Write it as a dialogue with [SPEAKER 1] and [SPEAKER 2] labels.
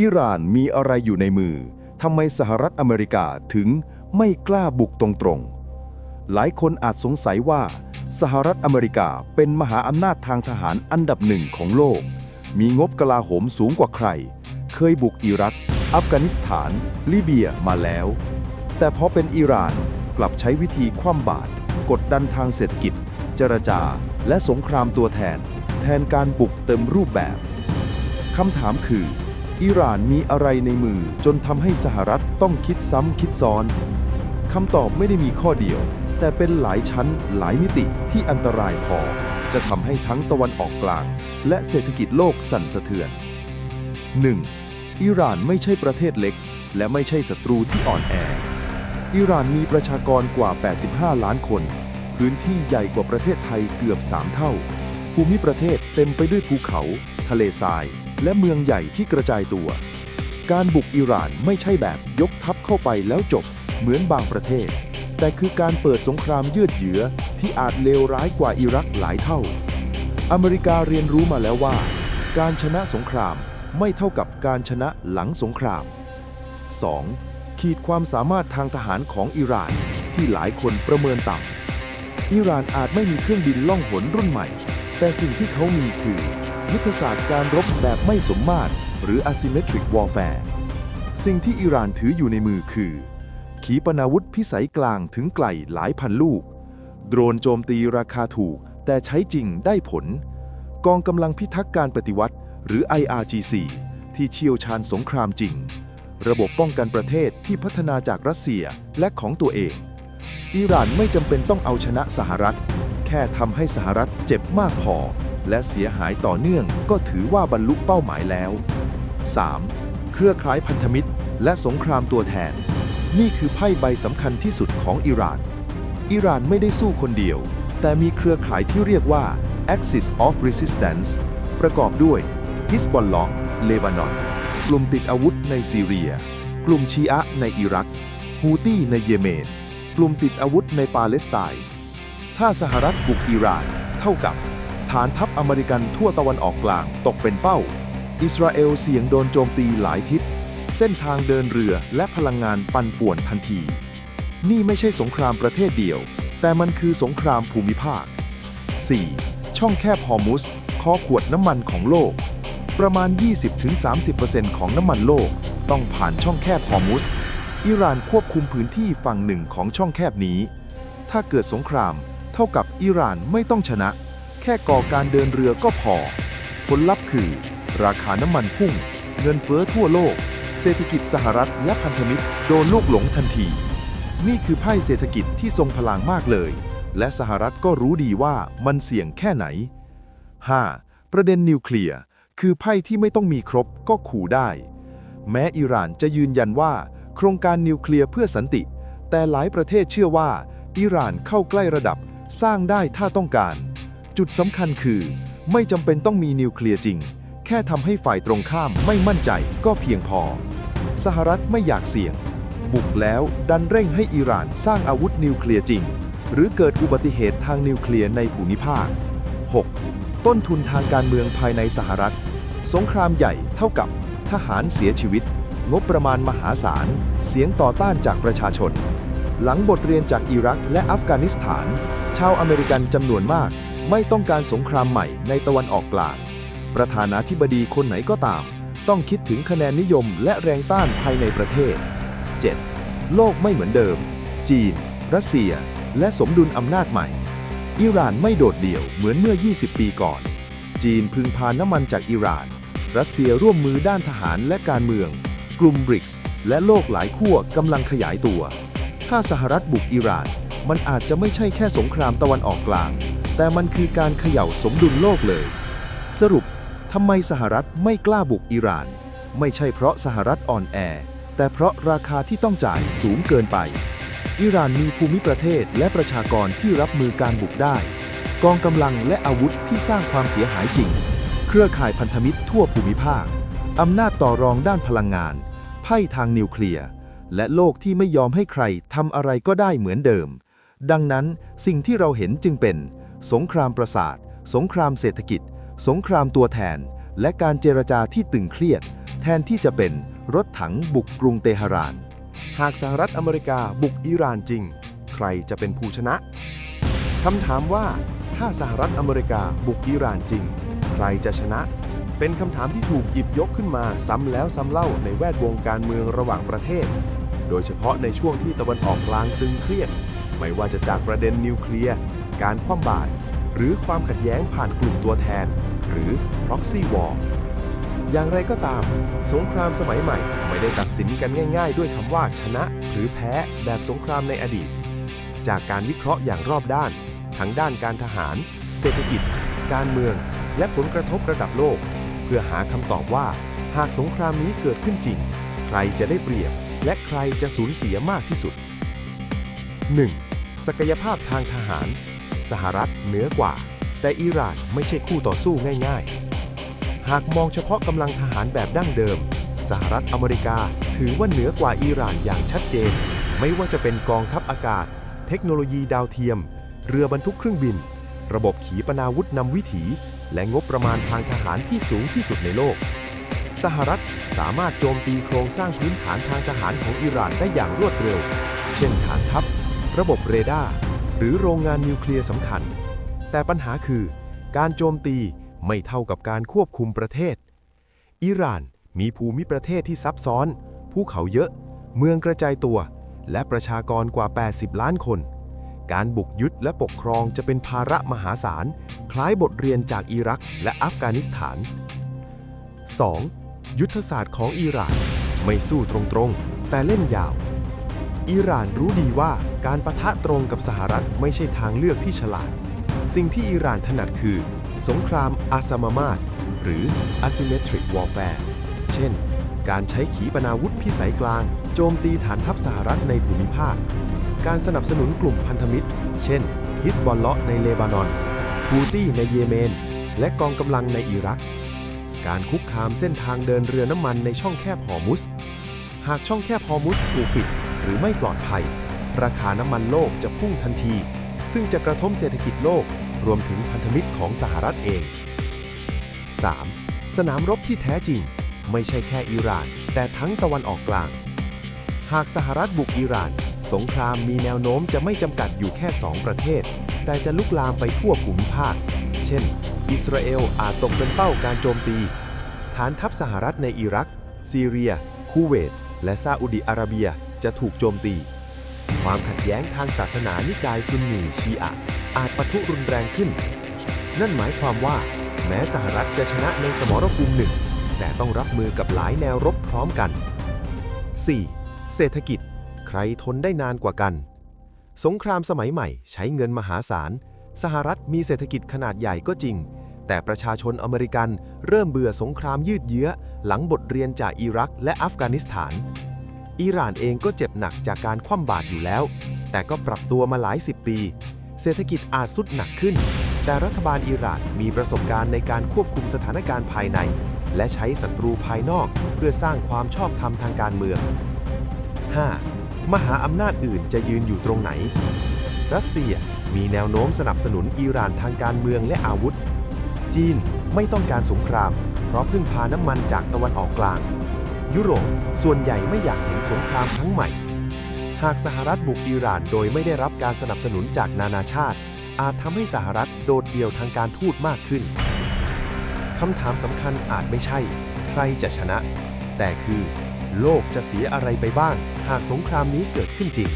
[SPEAKER 1] อิหร่านมีอะไรอยู่ในมือทำไมสหรัฐอเมริกาถึงไม่กล้าบุกตรงๆ หลายคนอาจสงสัยว่า สหรัฐอเมริกาเป็นมหาอำนาจทางทหารอันดับหนึ่งของโลก มีงบกลาโหมสูงกว่าใคร เคยบุกอิรัก อัฟกานิสถาน ลิเบียมาแล้ว แต่พอเป็นอิหร่านกลับใช้วิธีคว่ำบาตรกดดันทางเศรษฐกิจ เจรจา และสงครามตัวแทน แทนการบุกเต็มรูปแบบคำถามคือ อิหร่านมีอะไรในมือจนทำให้สหรัฐต้องคิดซ้ำคิดซ้อนคำตอบไม่ได้มีข้อเดียว แต่เป็นหลายชั้นหลายมิติที่อันตรายพอ จะทำให้ทั้งตะวันออกกลาง และเศรษฐกิจโลกสั่นสะเทือน 1. อิหร่านไม่ใช่ประเทศเล็ก และไม่ใช่ศัตรูที่อ่อนแอ อิหร่านมีประชากรกว่า 85 ล้านคน พื้นที่ใหญ่กว่าประเทศไทยเกือบ 3 เท่า ภูมิประเทศเต็มไปด้วยภูเขา ทะเลทราย และเมืองใหญ่ที่กระจายตัว การบุกอิหร่านไม่ใช่แบบยกทัพเข้าไปแล้วจบ เหมือนบางประเทศ แต่คือการเปิดสงครามยืดเยื้อที่อาจเลวร้ายกว่าอิรักหลายเท่า อเมริกาเรียนรู้มาแล้วว่า การชนะสงครามไม่เท่ากับการชนะหลังสงคราม 2. ขีดความสามารถทางทหารของอิหร่านที่หลายคนประเมินต่ำอิหร่านอาจไม่มีเครื่องบินล่องหนรุ่นใหม่ แต่สิ่งที่เขามีคือ ยุทธศาสตร์การรบแบบไม่สมมาตร หรือ asymmetric warfare สิ่งที่อิหร่านถืออยู่ในมือคือ ขีปนาวุธพิสัยกลางถึงไกลหลายพันลูก โดรนโจมตีราคาถูก แต่ใช้จริงได้ผล กองกำลังพิทักษ์การปฏิวัติ หรือ IRGC ที่เชี่ยวชาญสงครามจริง ระบบป้องกันประเทศที่พัฒนาจากรัสเซียและของตัวเองอิหร่านไม่จำเป็นต้องเอาชนะสหรัฐ ค่ทำให้สหรัฐเจ็บมากพอ และเสียหายต่อเนื่องก็ถือว่าบรรลุเป้าหมายแล้ว 3. เครือข่ายพันธมิตร และสงครามตัวแทน นี่คือไพ่ใบสำคัญที่สุดของอิหร่าน อิหร่านไม่ได้สู้คนเดียว แต่มีเครือข่ายที่เรียกว่า Axis of Resistance ประกอบด้วยฮิสบอลล็อกเลบานอน กลุ่มติดอาวุธในซีเรีย กลุ่มชีอะในอิรัก ฮูตี้ในเยเมน กลุ่มติดอาวุธในปาเลสไตน์ ถ้าสหรัฐบุกอิหร่าน เท่ากับฐานทัพอเมริกันทั่วตะวันออกกลางตกเป็นเป้า อิสราเอลเสี่ยงโดนโจมตีหลายทิศ เส้นทางเดินเรือและพลังงานปั่นป่วนทันที นี่ไม่ใช่สงครามประเทศเดียว แต่มันคือสงครามภูมิภาค 4. ช่องแคบฮอร์มุสคอขวดน้ำมันของโลก ประมาณ 20-30%ของน้ำมันโลก ต้องผ่านช่องแคบฮอร์มุสอิหร่านควบคุมพื้นที่ฝั่งหนึ่งของช่องแคบนี้ ถ้าเกิดสงคราม เท่ากับอิหร่านไม่ต้องชนะ แค่ก่อการเดินเรือก็พอ ผลลัพธ์คือ ราคาน้ำมันพุ่ง เงินเฟ้อทั่วโลก เศรษฐกิจสหรัฐและพันธมิตรโดนลูกหลงทันที นี่คือไพ่เศรษฐกิจที่ทรงพลังมากเลย และสหรัฐก็รู้ดีว่ามันเสี่ยงแค่ไหน 5. ประเด็นนิวเคลียร์คือไพ่ที่ไม่ต้องมีครบก็ขู่ได้ แม้อิหร่านจะยืนยันว่า โครงการนิวเคลียร์เพื่อสันติ แต่หลายประเทศเชื่อว่า อิหร่านเข้าใกล้ระดับ สร้างได้ถ้าต้องการ จุดสำคัญคือ ไม่จำเป็นต้องมีนิวเคลียร์จริง แค่ทำให้ฝ่ายตรงข้ามไม่มั่นใจก็เพียงพอ สหรัฐไม่อยากเสี่ยง บุกแล้วดันเร่งให้อิหร่านสร้างอาวุธนิวเคลียร์จริง หรือเกิดอุบัติเหตุทางนิวเคลียร์ในภูมิภาค 6. ต้นทุนทางการเมืองภายในสหรัฐ สงครามใหญ่เท่ากับทหารเสียชีวิต งบประมาณมหาศาล เสียงต่อต้านจากประชาชน หลังบทเรียนจากอิรักและอัฟกานิสถาน ชาวอเมริกันจำนวนมาก ไม่ต้องการสงครามใหม่ในตะวันออกกลาง ประธานาธิบดีคนไหนก็ตาม ต้องคิดถึงคะแนนนิยมและแรงต้านภายในประเทศ 7. โลกไม่เหมือนเดิม จีน รัสเซีย และสมดุลอำนาจใหม่ อิหร่านไม่โดดเดี่ยวเหมือนเมื่อ 20 ปีก่อน จีนพึงพาน้ำมันจากอิหร่าน รัสเซียร่วมมือด้านทหารและการเมือง กลุ่มบริกส์และโลกหลายขั้วกำลังขยายตัว ถ้าสหรัฐบุกอิหร่าน มันอาจจะไม่ใช่แค่สงครามตะวันออกกลาง แต่มันคือการเขย่าสมดุลโลกเลย สรุปทำไมสหรัฐไม่กล้าบุกอิหร่าน ไม่ใช่เพราะสหรัฐอ่อนแอ แต่เพราะราคาที่ต้องจ่ายสูงเกินไป อิหร่านมีภูมิประเทศและประชากรที่รับมือการบุกได้ กองกำลังและอาวุธที่สร้างความเสียหายจริง เครือข่ายพันธมิตรทั่วภูมิภาคอำนาจต่อรองด้านพลังงาน ไพ่ทางนิวเคลียร์ และโลกที่ไม่ยอมให้ใครทำอะไรก็ได้เหมือนเดิม ดังนั้นสิ่งที่เราเห็นจึงเป็น สงครามประสาท สงครามเศรษฐกิจ สงครามตัวแทน และการเจรจาที่ตึงเครียด แท
[SPEAKER 2] นที่จะเป็นรถถังบุกกรุงเตหะราน หากสหรัฐอเมริกาบุกอิหร่านจริง ใครจะเป็นผู้ชนะคำถามว่า ถ้าสหรัฐอเมริกาบุกอิหร่านจริง ใครจะชนะ เป็นคำถามที่ถูกหยิบยกขึ้นมาซ้ำแล้วซ้ำเล่าในแวดวงการเมืองระหว่างประเทศ โดยเฉพาะในช่วงที่ตะวันออกกลางตึงเครียด ไม่ว่าจะจากประเด็นนิวเคลียร์การคว่ำบาตรหรือความขัดแย้งผ่านกลุ่มตัวแทน หรือ proxy war อย่างไรก็ตาม สงครามสมัยใหม่ไม่ได้ตัดสินกันง่าย ๆ ด้วยคำว่าชนะหรือแพ้แบบสงครามในอดีต จากการวิเคราะห์อย่างรอบด้าน ทั้งด้านการทหาร เศรษฐกิจ การเมือง และผลกระทบระดับโลก เพื่อหาคำตอบว่า หากสงครามนี้เกิดขึ้นจริง ใครจะได้เปรียบ และใครจะสูญเสียมากที่สุด 1. ศักยภาพทางทหาร สหรัฐเหนือกว่า แต่อิหร่านไม่ใช่คู่ต่อสู้ง่ายๆ หากมองเฉพาะกำลังทหารแบบดั้งเดิม สหรัฐอเมริกาถือว่าเหนือกว่าอิหร่านอย่างชัดเจน ไม่ว่าจะเป็นกองทัพอากาศ เทคโนโลยีดาวเทียม เรือบรรทุกเครื่องบิน ระบบขีปนาวุธนำวิถี และงบประมาณทางทหารที่สูงที่สุดในโลกสหรัฐสามารถโจมตีโครงสร้างพื้นฐานทางทหารของอิหร่านได้อย่างรวดเร็ว เช่นฐานทัพ ระบบเรดาร์หรือโรงงานนิวเคลียร์สำคัญ แต่ปัญหาคือ การโจมตีไม่เท่ากับการควบคุมประเทศ อิหร่านมีภูมิประเทศที่ซับซ้อน ภูเขาเยอะ เมืองกระจายตัว และประชากรกว่า 80 ล้านคน การบุกยึดและปกครองจะเป็นภาระมหาศาล คล้ายบทเรียนจากอิรักและอัฟกานิสถาน 2. ยุทธศาสตร์ของอิหร่าน ไม่สู้ตรงๆ แต่เล่นยาว อิหร่านรู้ดีว่าการประทะตรงกับสหรัฐไม่ใช่ทางเลือกที่ฉลาด สิ่งที่อิหร่านถนัดคือ สงครามอาซามามาดหรือ asymmetric warfare เช่น การใช้ขีปนาวุธพิสัยกลาง โจมตีฐานทัพสหรัฐในภูมิภาค การสนับสนุนกลุ่มพันธมิตร เช่น ฮิสบอลเลาะในเลบานอนฮูตี้ในเยเมน และกองกำลังในอิรัก การคุกคามเส้นทางเดินเรือน้ำมันในช่องแคบฮอร์มุส หากช่องแคบฮอร์มุสถูกปิด หรือไม่ปลอดภัย ราคาน้ำมันโลกจะพุ่งทันที ซึ่งจะกระทบเศรษฐกิจโลก รวมถึงพันธมิตรของสหรัฐเอง 3. สนามรบที่แท้จริง ไม่ใช่แค่อิหร่าน แต่ทั้งตะวันออกกลาง หากสหรัฐบุกอิหร่าน สงครามมีแนวโน้มจะไม่จำกัดอยู่แค่ 2 ประเทศ แต่จะลุกลามไปทั่วภูมิภาค เช่น อิสราเอลอาจตกเป็นเป้าการโจมตี ฐานทัพสหรัฐในอิรัก ซีเรีย คูเวต และซาอุดิอาระเบีย จะถูกโจมตี ความขัดแย้งทางศาสนานิกายซุนนีชีอะอาจปะทุรุนแรงขึ้น นั่นหมายความว่า แม้สหรัฐจะชนะในสมรภูมิหนึ่ง แต่ต้องรับมือกับหลายแนวรบพร้อมกัน 4. เศรษฐกิจ ใครทนได้นานกว่ากัน สงครามสมัยใหม่ใช้เงินมหาศาล สหรัฐมีเศรษฐกิจขนาดใหญ่ก็จริง แต่ประชาชนอเมริกันเริ่มเบื่อสงครามยืดเยื้อ หลังบทเรียนจากอิรักและอัฟกานิสถาน อิหร่านเองก็เจ็บหนักจากการคว่ำบาตรอยู่แล้ว แต่ก็ปรับตัวมาหลายสิบปี เศรษฐกิจอาจสุดหนักขึ้น แต่รัฐบาลอิหร่านมีประสบการณ์ในการควบคุมสถานการณ์ภายใน และใช้ศัตรูภายนอกเพื่อสร้างความชอบธรรมทางการเมือง 5. มหาอำนาจอื่นจะยืนอยู่ตรงไหน รัสเซียมีแนวโน้มสนับสนุนอิหร่านทางการเมืองและอาวุธ จีนไม่ต้องการสงคราม เพราะพึ่งพาน้ำมันจากตะวันออกกลาง ยุโรปส่วนใหญ่ไม่อยากเห็นสงครามครั้งใหม่ หากสหรัฐบุกอิหร่านโดยไม่ได้รับการสนับสนุนจากนานาชาติ อาจทำให้สหรัฐโดดเดี่ยวทางการทูตมากขึ้นคำถามสำคัญอาจไม่ใช่ ใครจะชนะ แต่คือ โลกจะเสียอะไรไปบ้าง หากสงครามนี้เกิดขึ้นจริง